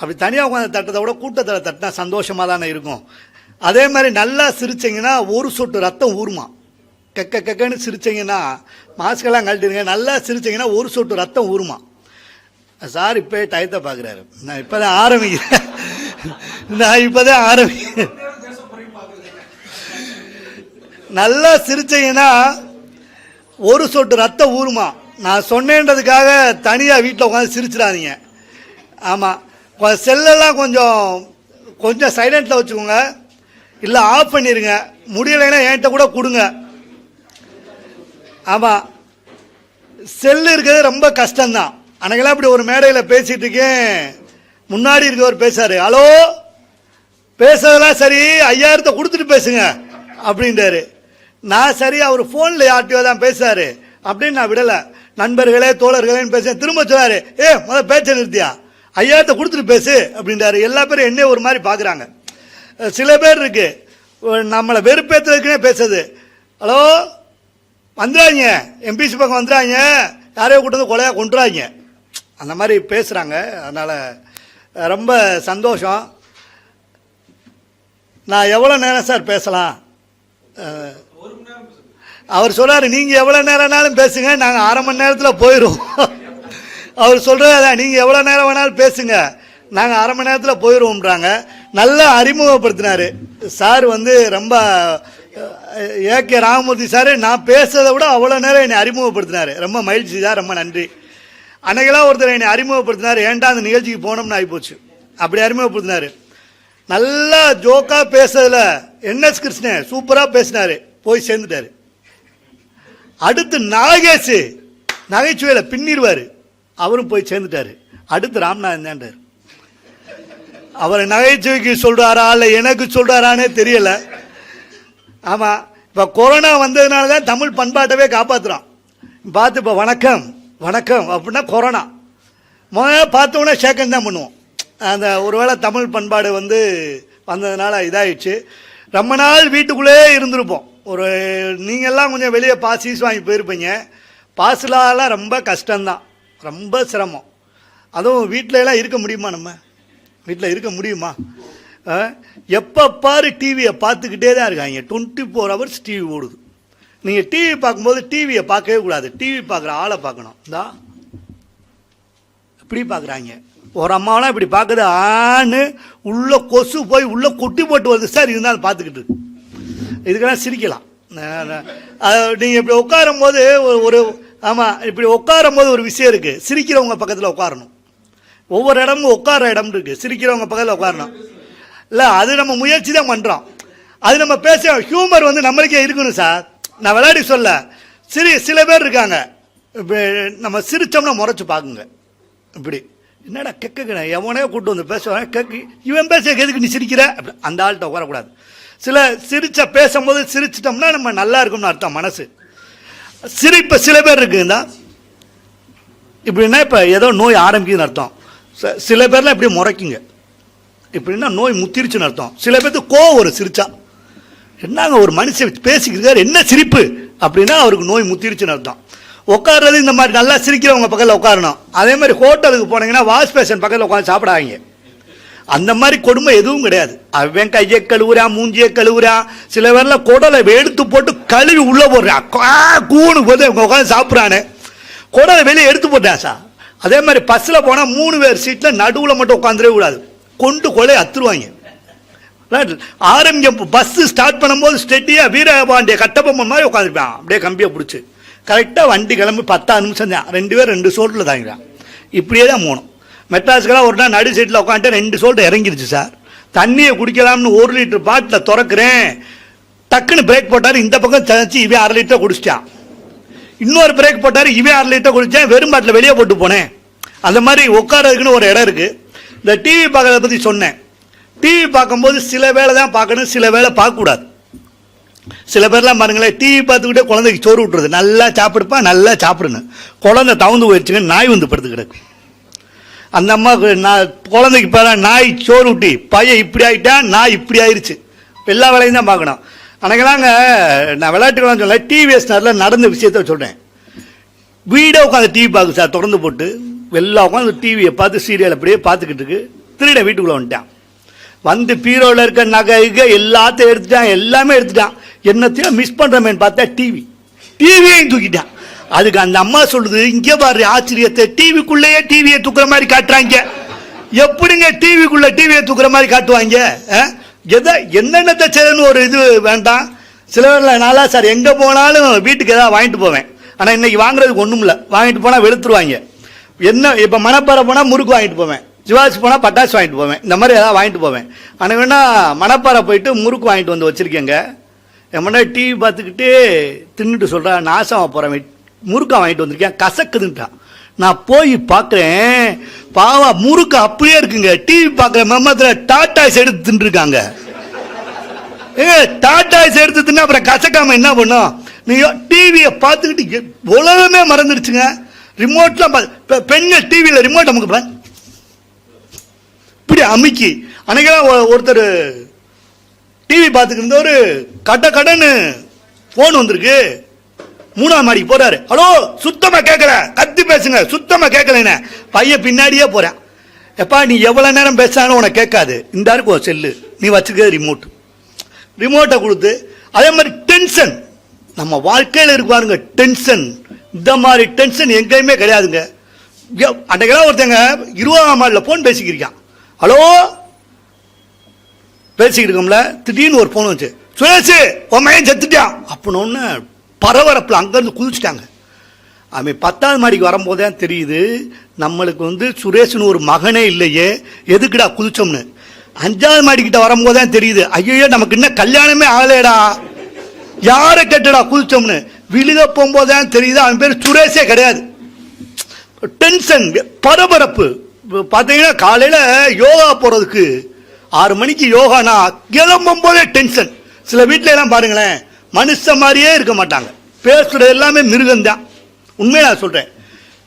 அப்படி தனியாக உட்காந்து தட்டத்தை விட கூட்டத்தில் தட்டினா சந்தோஷமாக தானே இருக்கும். அதே மாதிரி நல்லா சிரிச்சிங்கன்னா ஒரு சொட்டு ரத்தம் ஊறுமா கக்க கக்கன்னு சிரிச்சிங்கன்னா மாஸ்கெல்லாம் கழட்டிருங்க நல்லா சிரிச்சீங்கன்னா ஒரு சொட்டு ரத்தம் ஊறுமா சார் இப்போ டயத்தை பார்க்குறாரு நான் இப்போ தான் ஆரம்பிக்கிறேன். நான் இப்போ தான் ஆரம்பிக்கிறேன் நல்லா சிரிச்சிங்கன்னா ஒரு சொட்டு ரத்தம் ஊறுமா நான் சொன்னேன்றதுக்காக தனியாக வீட்டில் உட்காந்து சிரிச்சிடாதீங்க. ஆமாம் செல்லெல்லாம் கொஞ்சம் கொஞ்சம் சைலண்ட்டில் வச்சுக்கோங்க. இல்லை ஆஃப் பண்ணிடுங்க முடியலைன்னா என்கிட்ட கூட கொடுங்க. ஆமாம் செல்லு இருக்கிறது ரொம்ப கஷ்டம்தான். அன்னைக்கெல்லாம் இப்படி ஒரு மேடையில் பேசிகிட்டு இருக்கேன். முன்னாடி இருக்கவர் பேசாரு. ஹலோ? பேசுறதெல்லாம் சரி. ஐயாயிரத்தை கொடுத்துட்டு பேசுங்க. அப்படின்றாரு. நான் சரி அவர் ஃபோனில் யார்ட்டையோ தான் பேசுறாரு. அப்படின்னு நான் விடலை. நண்பர்களே தோழர்களேன்னு பேச திரும்ப சொன்னாரு. ஏ முதல் பேச்ச நிறுத்தியா? ஐயாயிரத்தை கொடுத்துட்டு பேசு அப்படின்றாரு. எல்லா பேரும் என்னைய ஒரு மாதிரி பார்க்குறாங்க. சில பேர் இருக்கு. நம்மளை வெறுப்பேற்றுறதுக்குனே பேசுறது ஹலோ? வந்துடாங்க எம்பிசி பக்கம் வந்துடாங்க யாரையோ கூட்டு வந்து கொலையாக கொண்டுறாங்க அந்த மாதிரி பேசுகிறாங்க அதனால் ரொம்ப சந்தோஷம். நான் எவ்வளோ நேரம் சார் பேசலாம்? அவர் சொல்றாரு நீங்கள் எவ்வளோ நேரம்னாலும் பேசுங்க நாங்கள் அரை மணி நேரத்தில் போயிடுவோம். அவர் சொல்கிறத நீங்கள் எவ்வளோ நேரம் வேணாலும் பேசுங்க. நாங்கள் அரை மணி நேரத்தில் போயிடுவோம்ன்றாங்க நல்லா அறிமுகப்படுத்தினார். சார் வந்து ரொம்ப ஏ கே ராமமூர்த்தி சார் நான் பேசுறதை விட அவ்வளோ நேரம் என்னை அறிமுகப்படுத்தினார். ரொம்ப மகிழ்ச்சி தான் ரொம்ப நன்றி. அன்னைக்கெல்லாம் ஒருத்தர் என்னை அறிமுகப்படுத்தினார். ஏன்டா அந்த நிகழ்ச்சிக்கு போனோம்னு ஆகிப்போச்சு. அப்படி அறிமுகப்படுத்தினார். நல்லா ஜோக்காக பேசுறதுல என்எஸ் கிருஷ்ணன் சூப்பராக பேசினாரு. போய் சேர்ந்துட்டார். அடுத்து நாகேஷ். நகைச்சுவையில் பின்னிடுவார். அவரும் போய் சேர்ந்துட்டாரு. அடுத்து ராம்நாதன் தான்டார். அவர் நகைச்சுவைக்கு சொல்கிறாரா இல்லை எனக்கு சொல்கிறாரானே தெரியல. ஆமாம் இப்போ கொரோனா வந்ததுனால தான் தமிழ் பண்பாட்டவே காப்பாத்துறோம் பார்த்து இப்போ வணக்கம் வணக்கம் அப்படின்னா கொரோனா. முதல்ல பார்த்த சேக்கம் தான் பண்ணுவோம். அந்த ஒருவேளை தமிழ் பண்பாடு வந்து வந்ததுனால இதாயிடுச்சு. ரொம்ப நாள் வீட்டுக்குள்ளே இருந்திருப்போம். ஒரு நீங்கள்லாம் கொஞ்சம் வெளியே பாஸ் வாங்கி போயிருப்பீங்க. பாஸ்லாலாம் ரொம்ப கஷ்டம்தான். ரொம்ப சிரமம். அதுவும் வீட்டிலலாம் இருக்க முடியுமா நம்ம? வீட்டில் இருக்க முடியுமா? எப்போ பாரு டிவியை பார்த்துக்கிட்டே தான் இருக்காங்க. டுவெண்ட்டி ஃபோர் ஹவர்ஸ் டிவி ஓடுது. நீங்கள் டிவி பார்க்கும்போது டிவியை பார்க்கவே கூடாது. டிவி பார்க்குற ஆளை பார்க்கணும். இந்தா. இப்படி பார்க்குறாங்க. ஒரு அம்மாவெலாம் இப்படி பார்க்குது. ஆணு உள்ளே கொசு போய் உள்ளே கொட்டி போட்டு வருது. சார் இருந்தாலும் பார்த்துக்கிட்டு இதுக்கெல்லாம் சிரிக்கலாம். நீங்கள் இப்படி உட்காரும் போது ஒரு- ஒரு ஆமாம் இப்படி உட்காரும் போது ஒரு விஷயம் இருக்குது சிரிக்கிறவங்க பக்கத்தில் உட்காரணும். ஒவ்வொரு இடமும் உட்கார இடம் இருக்குது சிரிக்கிறவங்க பக்கத்தில் உட்காரணும். இல்லை அது நம்ம முயற்சி தான் பண்ணுறோம் அது நம்ம பேச ஹியூமர் வந்து நம்மளுக்கே இருக்கணும் சார். நான் விளையாடி சொல்ல சிரி சில பேர் இருக்காங்க. இப்ப நம்ம சிரிச்சோம்னா முறைச்சி பார்க்குங்க. இப்படி. என்னடா கெக்க எவனையோ கூட்டு வந்து பேசுவான் கெக்கு இவன் பேச எதுக்கு நீ சிரிக்கிற? அப்படி. அந்த ஆள்கிட்ட உட்காரக்கூடாது. சில சிரிச்ச பேசும்போது சிரிச்சிட்டோம்னா நம்ம நல்லா இருக்கும்னு அர்த்தம் மனசு. சிரிப்பு சில பேர் இருக்குங்களா இப்படின்னா இப்போ ஏதோ நோய் ஆரம்பிக்குதுன்னு அர்த்தம். ச- சில பேர்லாம் இப்படி முறைக்குங்க. இப்படின்னா நோய் முத்திருச்சுன்னு அர்த்தம். சில பேர்த்துக்கு கோவம் ஒரு சிரிச்சா. என்னங்க ஒரு மனுஷன் பேசிக்கிறார் என்ன சிரிப்பு? அப்படின்னா அவருக்கு நோய் முத்திருச்சுன்னு அர்த்தம். உட்கார்றது இந்த மாதிரி நல்லா சிரிக்கிறவங்க பக்கத்தில் உட்காரணும். அதே மாதிரி ஹோட்டலுக்கு போனீங்கன்னா வாஷ் பேஷன் பக்கத்தில் உட்காந்து சாப்பிடாதீங்க. அந்த மாதிரி கொடுமை எதுவும் கிடையாது. அவன் கையை கழுவுறான் மூஞ்சியை கழுவுறான் சில பேர்ல குடலை எடுத்து போட்டு கழுவி உள்ள போடுறான் கூணு போது உட்காந்து சாப்பிட்றானே. குடலை வெளியே எடுத்து போட்டான் சார் அதே மாதிரி பஸ்ஸில் போனால் மூணு பேர் சீட்டில் நடுவில் மட்டும் உட்காந்துடவே கூடாது. கொண்டு கொலை அத்துருவாங்க. ரைட் ஆரம்பிக்க பஸ் ஸ்டார்ட் பண்ணும்போது ஸ்டெட்டியாக வீரபாண்டிய கட்டபொம்மன் மாதிரி உட்காந்துருப்பான் அப்படியே கம்பியை பிடிச்சி. கரெக்டாக வண்டி கிளம்பி பத்தாறு நிமிஷம் தான். ரெண்டு பேர் ரெண்டு சோட்டில் தாங்கிறான் இப்படியே தான் போகணும். மெட்ராஸ்க்கெல்லாம் ஒரு நாள் நடு சீட்டில் உட்காந்துட்டு ரெண்டு சோல்ட்டு இறங்கிருச்சு சார் தண்ணியை குடிக்கலாம்னு ஒரு லிட்டர் பாட்டில் திறக்கிறேன். டக்குன்னு பிரேக் போட்டார். இந்த பக்கம் தச்சு இவன் அரை லிட்டர் குடிச்சிட்டான் இன்னொரு பிரேக் போட்டார். இவன் அரை லிட்டர் குடித்தேன் வெறும் பாட்டில் வெளியே போட்டு போனேன். அந்த மாதிரி உட்காரதுக்குன்னு ஒரு இடம் இருக்குது இந்த டிவி பார்க்கறத பற்றி சொன்னேன். டிவி பார்க்கும்போது சில வேளை தான் பார்க்கணும் சில வேளை பார்க்கக்கூடாது. சில பேர்லாம் பாருங்களேன் டிவி பார்த்துக்கிட்டே குழந்தைக்கு சோறு விட்டுறது நல்லா சாப்பிடுப்பா நல்லா சாப்பிடுன்னு குழந்தை தவுந்து போயிடுச்சுங்க நாய் வந்து படுத்து கிடக்கு அந்த அம்மாவுக்கு நான் குழந்தைக்கு பேர நாய் சோறு ஊட்டி பையன் இப்படி ஆகிட்டேன் நாய் இப்படி ஆயிடுச்சு எல்லா வேலையும் தான் பார்க்கணும். அன்னைக்கெல்லாங்க நான் விளையாட்டுக்கலாம் சொல்ல டிவிஎஸ் நேரில் நடந்த விஷயத்த சொல்கிறேன் வீடே உட்காந்து டிவி பார்க்கு சார் தொடர்ந்து போட்டு. வெளில உட்காந்து டிவியை பார்த்து சீரியல் அப்படியே பார்த்துக்கிட்டு இருக்கு. திருட வீட்டுக்குள்ளே வந்துட்டான். வந்து பீரோவில் இருக்க நகை எல்லாத்தையும் எடுத்துட்டான் எல்லாமே எடுத்துட்டான். என்னத்தையும் மிஸ் பண்ணுறமேன்னு பார்த்தா டிவி டிவியையும் தூக்கிட்டான். அதுக்கு அந்த அம்மா சொல்லுது இங்கே பாரு ஆச்சரியத்தை டிவிக்குள்ளேயே டிவியை தூக்குற மாதிரி காட்டுறாங்க. எப்படிங்க டிவிக்குள்ள டிவியை தூக்குற மாதிரி காட்டுவாங்க? ஆ? எதை என்னென்னத்தை செய்யணும்னு ஒரு இது வேண்டாம். சில பேர்ல நாளா சார் எங்கே போனாலும் வீட்டுக்கு ஏதாவது வாங்கிட்டு போவேன். ஆனால் இன்னைக்கு வாங்குறதுக்கு ஒன்றும் இல்லை. வாங்கிட்டு போனால் வெளுத்துருவாங்க. என்ன இப்போ மணப்பாறை போனால் முறுக்கு வாங்கிட்டு போவேன். சிவாஜி போனால் பட்டாசு வாங்கிட்டு போவேன். இந்த மாதிரி ஏதாவது வாங்கிட்டு போவேன். ஆனால் வேணா மணப்பாறை போயிட்டு முறுக்கு வாங்கிட்டு வந்து வச்சுருக்கேங்க. என் டிவி பார்த்துக்கிட்டு தின்னுட்டு சொல்கிறேன் நாசமாக போகிறேன் முறுக்கா வாங்கிட்டு வந்திருக்கேன். கசக்குதுன்ட்டான் நான் போய் பார்க்குறேன். பாவா முறுக்கு அப்படியே இருக்குங்க. டிவி பார்க்குற மம்மத்தில் டாட்டாஸ் எடுத்து தின்றுருக்காங்க ஏ டாட்டாஸ் எடுத்து தின்னா அப்புறம் கசக்காமல் என்ன பண்ணும்? நீங்கள் டிவியை பார்த்துக்கிட்டு உலகமே மறந்துடுச்சுங்க. ரிமோட்லாம் பெ- பெண்கள் டிவியில் ரிமோட் நமக்கு இப்படி அமுக்கி. அன்னைக்கெல்லாம் ஒருத்தர் டிவி பார்த்துக்கிட்டு ஒரு கட கடன்னு ஃபோன் வந்திருக்கு. மூணாம் மாடிக்கு போறாரு. ஹலோ சுத்தமா கேட்கல கத்தி பேசுங்க சுத்தமா கேட்கல பையன் பின்னாடியே போறேன். எப்பா நீ எவ்வளவு நேரம் பேசினாலும் உனக்கு கேட்காது. இந்த இருக்கும் ஒரு செல்லு. நீ வச்சுக்க ரிமோட் ரிமோட்டை கொடுத்து அதே மாதிரி டென்ஷன் நம்ம வாழ்க்கையில் இருக்கு டென்ஷன் இந்த மாதிரி டென்ஷன் எங்கேயுமே கிடையாதுங்க. அன்றைக்கெல்லாம் ஒருத்தங்க இருபதாம் மாடியில் ஃபோன் பேசிக்கிருக்கான். ஹலோ? பேசிக்கிட்டு இருக்கோம்ல. திடீர்னு ஒரு ஃபோன் வச்சு சுரேஷ் உன் மகன் செத்துட்டான். அப்படின்னு பரபரப்பில் அங்கேருந்து குதிச்சிட்டாங்க. அவன் பத்தாவது மாடிக்கு வரும்போது தான் தெரியுது நம்மளுக்கு வந்து சுரேஷ்னு ஒரு மகனே இல்லையே எதுக்குடா குதிச்சோம்னு. அஞ்சாவது மாடிக்கிட்ட வரும்போது தான் தெரியுது ஐயோ நமக்கு இன்னும் கல்யாணமே ஆகலையடா யாரை கேட்டடா குதிச்சோம்னு. விழுக போகும்போது தான் தெரியுது அவன் பேர் சுரேஷே கிடையாது. டென்ஷன் பரபரப்பு. பார்த்தீங்கன்னா காலையில் யோகா போகிறதுக்கு ஆறு மணிக்கு யோகானா கிளம்பும் போதே டென்ஷன் சில வீட்டில எல்லாம் பாருங்களேன் மனுஷன் மாதிரியே இருக்க மாட்டாங்க. பேசுறது எல்லாமே மிருகம்தான். உண்மையை நான் சொல்கிறேன்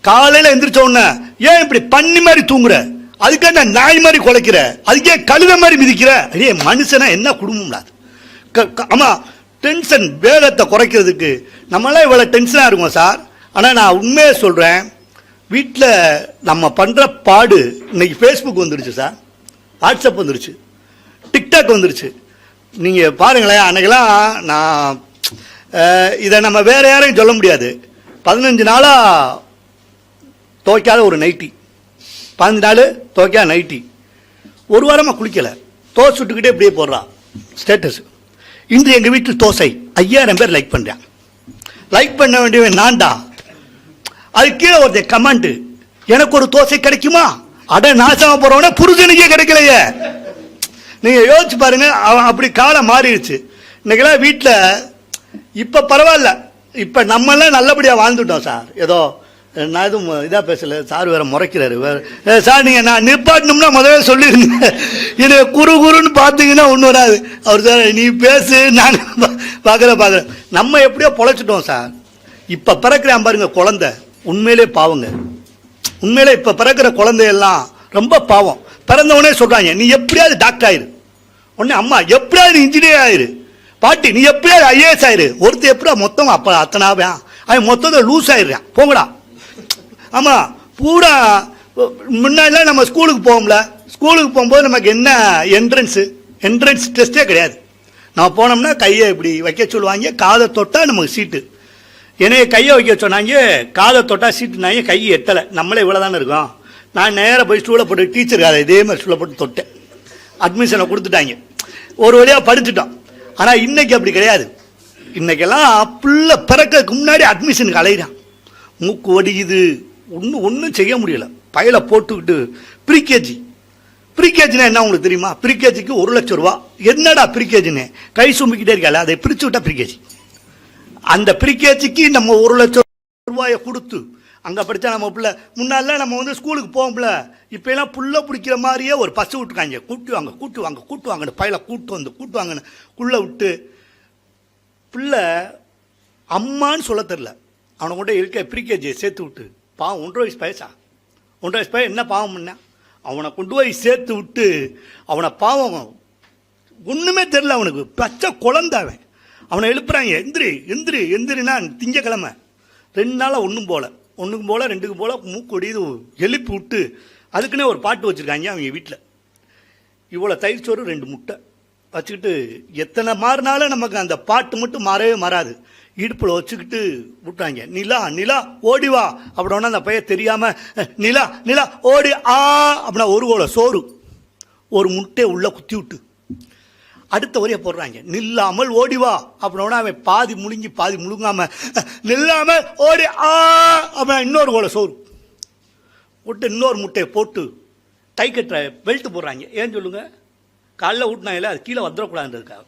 காலையில் எந்திரிச்ச உடனே ஏன் இப்படி பண்ணி மாதிரி தூங்குற? அதுக்கு என்ன நாய் மாதிரி குலைக்கிற? அதுக்கே கழுத மாதிரி மிதிக்கிற? அடே மனுஷனா என்ன குடும்பம்டா ஆமாம் க- டென்ஷன் வேகத்தை குறைக்கிறதுக்கு நம்மளாம் இவ்வளோ டென்ஷனாக இருக்கும் சார். ஆனால் நான் உண்மையை சொல்கிறேன் வீட்டில் நம்ம பண்ணுற பாடு இன்னைக்கு ஃபேஸ்புக் வந்துடுச்சு சார். வாட்ஸ்அப் வந்துடுச்சு டிக்டாக் வந்துடுச்சு நீங்கள் பாருங்களேன் அன்றைக்கெல்லாம் நான் இதை நம்ம வேறு யாரையும் சொல்ல முடியாது. பதினஞ்சு நாளாக துவைக்காத ஒரு நைட்டி. பதினஞ்சு நாள் துவைக்காத நைட்டி. ஒரு வாரமாக குளிக்கலை. தோசை சுட்டுக்கிட்டே இப்படியே போடுறா. ஸ்டேட்டஸ் இன்று எங்கள் வீட்டில் தோசை. ஐயாயிரம் பேர் லைக் பண்ணுறான் லைக் பண்ண வேண்டியவன் நான்டா. அது கீழே ஒருத்தன் எனக்கு ஒரு தோசை கிடைக்குமா? அட நாசமா போகிறவனே புருஷனுக்கே கிடைக்கலையே. நீங்கள் யோசிச்சு பாருங்கள் அவன் அப்படி காலம் மாறிடுச்சு. இன்றைக்கெல்லாம் வீட்டில் இப்போ பரவாயில்ல. இப்போ நம்மளாம் நல்லபடியாக வாழ்ந்துட்டோம் சார். ஏதோ நான் எதுவும் இதாக பேசல சார் வேற முறைக்கிறாரு. வேறு சார் நீங்கள் நான் நிப்பாட்டணும்னா முதல்ல சொல்லியிருந்தேன் இது குறு குருன்னு பார்த்தீங்கன்னா ஒன்றும் வராது. அவர் சார் நீ பேசு நான் பார்க்குறேன் பார்க்குறேன் நம்ம எப்படியோ பொழைச்சிட்டோம் சார். இப்போ பிறக்கிறேன் பாருங்க குழந்தை. உண்மையிலே பாவங்க. உண்மையிலே இப்போ பிறக்கிற குழந்தையெல்லாம் ரொம்ப பாவம். பிறந்தவனே சொல்கிறாங்க நீ எப்படியாவது டாக்டர் ஆயிரு. உடனே அம்மா எப்படியாவது இன்ஜினியர் ஆயிரு. பாட்டி நீ எப்படியாவது ஐஏஎஸ் ஆயிரு. ஒருத்தர் எப்படியா மொத்தம் அப்போ அத்தனாவே? அவன் மொத்தத்தை லூஸ் ஆயிடுறான். போங்கடா. ஆமாம் பூரா முன்னாடிலாம் நம்ம ஸ்கூலுக்கு போவோம்ல. ஸ்கூலுக்கு போகும்போது நமக்கு என்ன என்ட்ரன்ஸு என்ட்ரன்ஸ் டெஸ்ட்டே கிடையாது. நான் போனோம்னா கையை இப்படி வைக்க சொல்லுவாங்க. காதை தொட்டால் நமக்கு சீட்டு என்னைய கையை வைக்க சொன்னாங்க. காதை தொட்டால் சீட்டுனாங்க கை எட்டலை. நம்மளே இவ்வளோ தானே இருக்கோம்? நான் நேராக போய் ஸ்டூலை போட்டு டீச்சர் காதை இதே மாதிரி ஸ்டூலை போட்டு தொட்டேன். அட்மிஷனை கொடுத்துட்டாங்க. ஒரு வழியாக படிச்சுட்டோம் ஆனால் இன்றைக்கி அப்படி கிடையாது. இன்றைக்கெல்லாம் புள்ள பிறக்கிறதுக்கு முன்னாடி அட்மிஷனுக்கு அலையிறான். மூக்கு வடிக்குது ஒன்றும் ஒன்றும் செய்ய முடியல. பையில போட்டுக்கிட்டு ப்ரீகேஜி ப்ரீகேஜினா என்ன உங்களுக்கு தெரியுமா? ப்ரீகேஜிக்கு ஒரு லட்சம் ரூபா. என்னடா ப்ரீகேஜின்னு கை சுமிக்கிட்டே இருக்கல அதை பிரித்து விட்டா ப்ரீகேஜி அந்த ப்ரீகேஜிக்கு நம்ம ஒரு லட்சம் ரூபாயை கொடுத்து அங்கே படித்தா நம்ம பிள்ளை. முன்னாடிலாம் நம்ம வந்து ஸ்கூலுக்கு போகும்ல இப்போ எல்லாம் புள்ள பிடிக்கிற மாதிரியே ஒரு பஸ் விட்டுருக்காங்க. கூட்டு வாங்க கூட்டு வாங்க கூட்டு வாங்கன்னு பையில கூட்டு வந்து கூட்டு வாங்கன்னு குள்ள விட்டு பிள்ளை அம்மான்னு சொல்ல தெரில அவனை கொண்டு இருக்க ப்ரீகேஜியை சேர்த்து விட்டு. பாவம் ஒன்றரை வயசு பயசா? ஒன்றரை வயசு பையன் என்ன பாவம் பண்ண? அவனை கொண்டு போய் சேர்த்து விட்டு அவனை பாவம் ஒன்றுமே தெரில அவனுக்கு. பச்சை குழந்தாவன் அவனை. எழுப்புறாங்க எந்திரி எந்திரி எந்திரினா திங்கக்கிழமை. ரெண்டு நாளாக ஒன்றும் போல. ஒன்றுக்கும் போல ரெண்டுக்கு போல மூக்கொடியுது எழுப்பி விட்டு அதுக்குன்னே ஒரு பாட்டு வச்சுருக்காங்க அவங்க வீட்டில் இவ்வளோ தயிர் சோறு ரெண்டு முட்டை. வச்சுக்கிட்டு எத்தனை மாறினாலும் நமக்கு அந்த பாட்டு மட்டும் மாறவே மாறாது. இடுப்பில் வச்சுக்கிட்டு விட்டாங்க நிலா நிலா ஓடி வா. அப்படின்னா அந்த பையன் தெரியாமல் நிலா நிலா ஓடி ஆ அப்படின்னா ஒரு கோல சோறு. ஒரு முட்டையை உள்ளே குத்தி விட்டு. அடுத்த வரைய போடுறாங்க. நில்லாமல் ஓடி வா. அப்படின்னா அவன் பாதி முழுங்கி பாதி முழுங்காம நில்லாமல் ஓடி ஆ அவன் இன்னொரு கோல சோறு. விட்டு இன்னொரு முட்டையை போட்டு டை கட்டுற பெல்ட் போடுறாங்க. ஏன் சொல்லுங்கள் காலைல ஊட்டினாங்களே அது கீழே வந்துடக்கூடாதுன்றதுக்காக